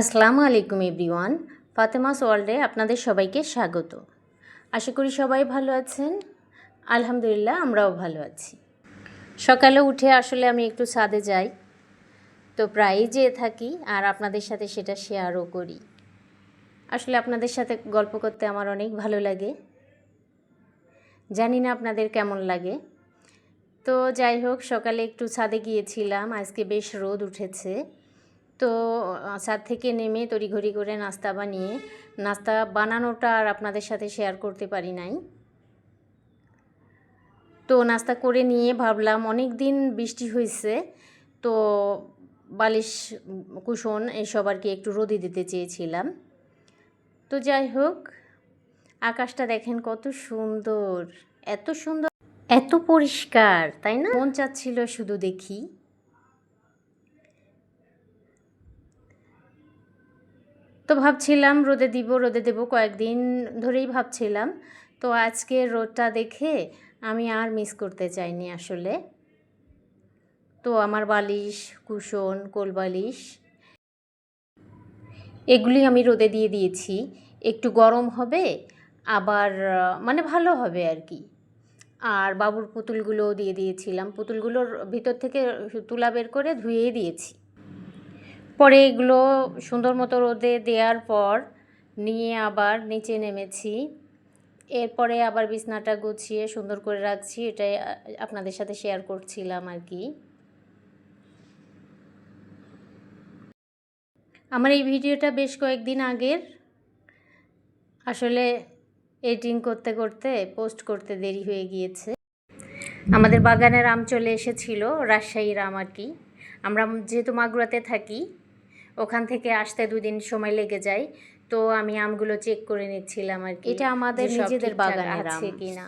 আসসালামু আলাইকুম এভরিওয়ান ফাতেমাস ওয়ার্ল্ডে আপনাদের সবাইকে স্বাগত। আশা করি সবাই ভালো আছেন। আলহামদুলিল্লাহ, আমরাও ভালো আছি। সকালে উঠে আসলে আমি একটু ছাদে যাই। তো প্রায়ই যেয়ে থাকি আর আপনাদের সাথে সেটা শেয়ারও করি। আসলে আপনাদের সাথে গল্প করতে আমার অনেক ভালো লাগে। জানি না আপনাদের কেমন লাগে। তো যাই হোক, সকালে একটু ছাদে গিয়েছিলাম, আজকে বেশ রোদ উঠেছে। তো ছাদ থেকে নেমে তড়িঘড়ি করে নাস্তা বানিয়ে, নাস্তা বানানোটা আর আপনাদের সাথে শেয়ার করতে পারি নাই। তো, নাস্তা করে নিয়ে ভাবলাম অনেক দিন বৃষ্টি হয়েছে তো বালিশ, কুশন এসব আর কি একটু রোদে দিতে চেয়েছিলাম। তো যাই হোক, আকাশটা দেখেন কত সুন্দর, এত সুন্দর, এত পরিষ্কার, তাই না? মন চাচ্ছিল শুধু দেখি। তো ভাবছিলাম রোদে দিব, রোদে দেব কয়েকদিন ধরেই ভাবছিলাম। তো আজকে রোদটা দেখে আমি আর মিস করতে চাইনি আসলে। তো আমার বালিশ, কুশন, কোল বালিশ, এগুলি আমি রোদে দিয়ে দিয়েছি। একটু গরম হবে, আবার মানে ভালো হবে আর কি। আর বাবুর পুতুলগুলোও দিয়ে দিয়েছিলাম। পুতুলগুলোর ভিতর থেকে তুলা বের করে ধুয়েই দিয়েছি। পরে এগুলো সুন্দর মতো রোদে দেওয়ার পর নিয়ে আবার নিচে নেমেছি। এরপরে আবার বিছনাটা গুছিয়ে সুন্দর করে রাখছি, এটাই আপনাদের সাথে শেয়ার করছিলাম আর কি। আমার এই ভিডিওটা বেশ কয়েকদিন আগের। আসলে এডিটিং করতে করতে পোস্ট করতে দেরি হয়ে গিয়েছে। আমাদের বাগানের আম চলে এসেছিল, রাজশাহীর আম আর কি। আমরা যেহেতু মাগুরাতে থাকি ওখান থেকে আসতে দুদিন সময় লেগে যায়। তো আমি আমগুলো চেক করে নিচ্ছিলাম আর কি এটা আমাদের নিজেদের বাগানের আছে আছে কিনা।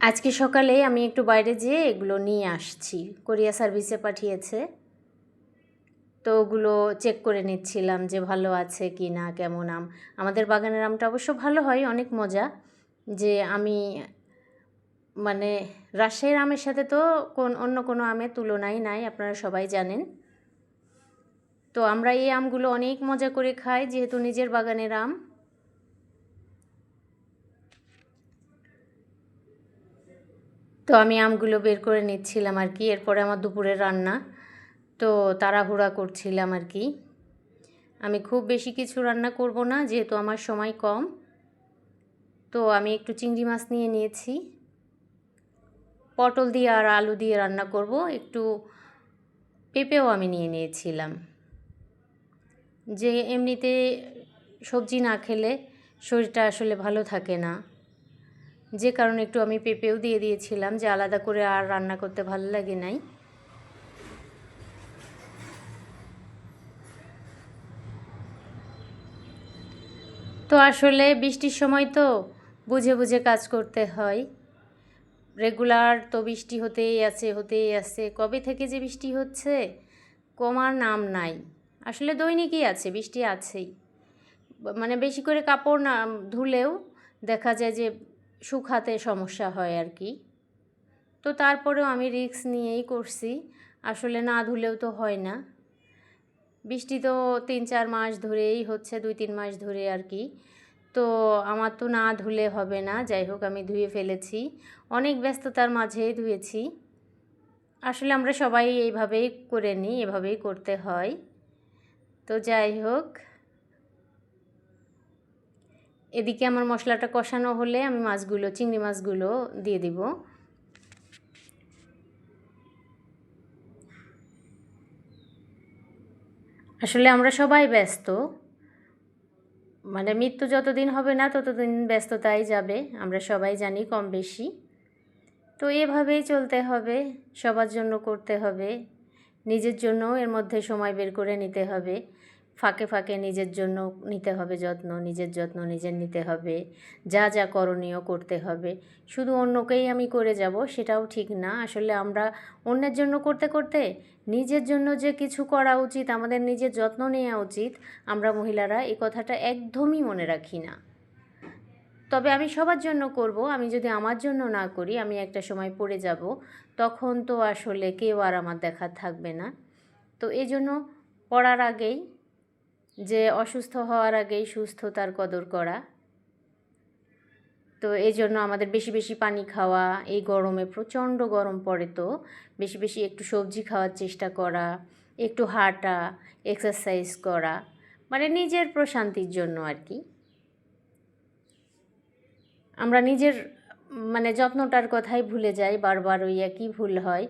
আজকে সকালে আমি একটু বাইরে যেয়ে এগুলো নিয়ে আসছি। কোরিয়া সার্ভিসে পাঠিয়েছে। তো ওগুলো চেক করে নিচ্ছিলাম যে ভালো আছে কি না কেমন আম। আমাদের বাগানের আমটা অবশ্য ভালো হয় অনেক মজা। যে আমি মানে রাজশাহীর আমের সাথে তো কোন, অন্য কোনো আমের তুলনাই নাই, আপনারা সবাই জানেন। তো আমরা এই আমগুলো অনেক মজা করে খাই, যেহেতু নিজের বাগানের আম। তো আমি আমগুলো বের করে নিচ্ছিলাম আর কি, এরপরে আমার দুপুরের রান্না। তো তাড়াহুড়া করছিলাম আর কি। আমি খুব বেশি কিছু রান্না করব না, যেহেতু আমার সময় কম। তো আমি একটু চিংড়ি মাছ নিয়ে নিয়েছি। পটল দিয়ে আর আলু দিয়ে রান্না করব। একটু পেঁপেও আমি নিয়ে নিয়েছিলাম। যে এমনিতে সবজি না খেলে শরীরটা আসলে ভালো থাকে না। যে কারণে একটু আমি পেঁপেও দিয়ে দিয়েছিলাম যে আলাদা করে আর রান্না করতে ভালো লাগে নাই। তো আসলে বৃষ্টির সময় তো বুঝে বুঝে কাজ করতে হয়। রেগুলার তো বৃষ্টি হতেই আছে হতেই আছে। কবে থেকে যে বৃষ্টি হচ্ছে, কমার নাম নাই। আসলে দৈনিকই আছে, বৃষ্টি আছেই। মানে বেশি করে কাপড় না, ধুলেও দেখা যায় যে শুকাতে সমস্যা হয় আর কি। তো তারপরেও আমি রিস্ক নিয়েই করছি, আসলে না ধুলেও তো হয় না। বৃষ্টি তো তিন চার মাস ধরেই হচ্ছে, দুই তিন মাস ধরে আর কি। তো আমার তো না ধুলে হবে না, যাই হোক আমি ধুয়ে ফেলেছি। অনেক ব্যস্ততার মাঝেই ধুয়েছি। আসলে আমরা সবাই এইভাবেই করে নিই, এভাবেই করতে হয়। তো যাই হোক। এদিকে আমার মশলাটা কষানো হলে আমি মাছগুলো, চিংড়ি মাছগুলো দিয়ে দিব। আসলে আমরা সবাই ব্যস্ত। মানে মৃত্যু যতদিন হবে না, ততদিন ব্যস্ততাই যাবে। আমরা সবাই জানি কম বেশি। তো এভাবেই চলতে হবে, সবার জন্য করতে হবে। নিজের জন্যও এর মধ্যে সময় বের করে নিতে হবে। ফাঁকে ফাঁকে নিজের জন্য নিতে হবে যত্ন, নিজের যত্ন নিজের নিতে হবে। যা যা করণীয় করতে হবে। শুধু অন্যকেই আমি করে যাব সেটাও ঠিক না। আসলে আমরা অন্যের জন্য করতে করতে নিজের জন্য যে কিছু করা উচিত, আমাদের নিজের যত্ন নেওয়া উচিত, আমরা মহিলারা এই কথাটা একদমই মনে রাখি না। তবে আমি সবার জন্য করব, আমি যদি আমার জন্য না করি, আমি একটা সময় পড়ে যাব, তখন তো আসলে কেউ আর আমার দেখা থাকবে না। তো এই জন্য পড়ার আগেই যে অসুস্থ হওয়ার আগেই সুস্থতার কদর করা। তো এই জন্য আমাদের বেশি বেশি পানি খাওয়া, এই গরমে প্রচণ্ড গরম পড়ে তো, বেশি বেশি একটু সবজি খাওয়ার চেষ্টা করা, একটু হাঁটা এক্সারসাইজ করা মানে নিজের প্রশান্তির জন্য আর কি। আমরা নিজের মানে যত্নটার কথাই ভুলে যাই, বারবার ওই একই ভুল হয়।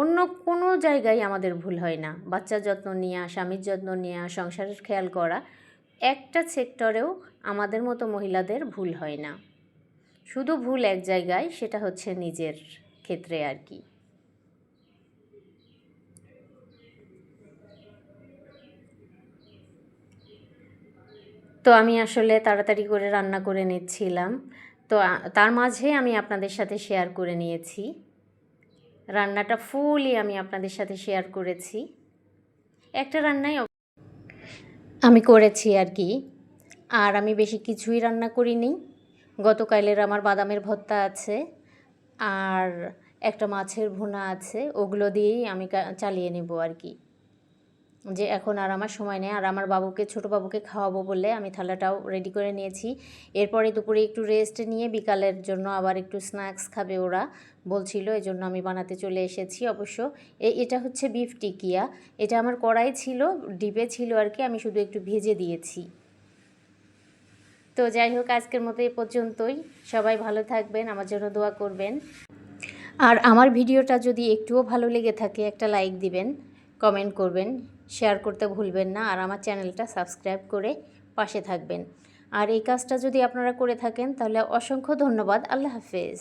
অন্য কোনো জায়গায় আমাদের ভুল হয় না। বাচ্চার যত্ন নেওয়া স্বামীর যত্ন নেওয়া সংসারের খেয়াল করা, একটা সেক্টরেও আমাদের মতো মহিলাদের ভুল হয় না। শুধু ভুল এক জায়গায়, সেটা হচ্ছে নিজের ক্ষেত্রে আর কি। তো আমি আসলে তাড়াতাড়ি করে রান্না করে নিচ্ছিলাম। তো তার মাঝে আমি আপনাদের সাথে শেয়ার করে নিয়েছি। রান্নাটা ফুলই আমি আপনাদের সাথে শেয়ার করেছি। একটা রান্নাই আমি করেছি আর কি। আর আমি বেশি কিছুই রান্না করিনি। গতকালের আমার বাদামের ভর্তা আছে, আর একটা মাছের ভুনা আছে, ওগুলো দিয়েই আমি চালিয়ে নেব আর কি। যে এখন আর আমার সময় নেই, আর আমার বাবুকে, ছোটো বাবুকে খাওয়াবো বলে আমি থালাটাও রেডি করে নিয়েছি। এরপরে দুপুরে একটু রেস্ট নিয়ে বিকালের জন্য আবার একটু স্ন্যাক্স খাবে ওরা বলছিল এই জন্য আমি বানাতে চলে এসেছি অবশ্য। এ, এটা হচ্ছে বিফ টিকিয়া। এটা আমার কড়াই ছিল, ডিপে ছিল আর কি, আমি শুধু একটু ভেজে দিয়েছি। তো যাই হোক, আজকের মতো এই পর্যন্তই। সবাই ভালো থাকবেন, আমার জন্য দোয়া করবেন। আর আমার ভিডিওটা যদি একটুও ভালো লেগে থাকে, একটা লাইক দিবেন। কমেন্ট করবেন, শেয়ার করতে ভুলবেন না, আর আমার চ্যানেলটা সাবস্ক্রাইব করে পাশে থাকবেন। আর এই কাজটা যদি আপনারা করে থাকেন, তাহলে অসংখ্য ধন্যবাদ। আল্লাহ হাফেজ।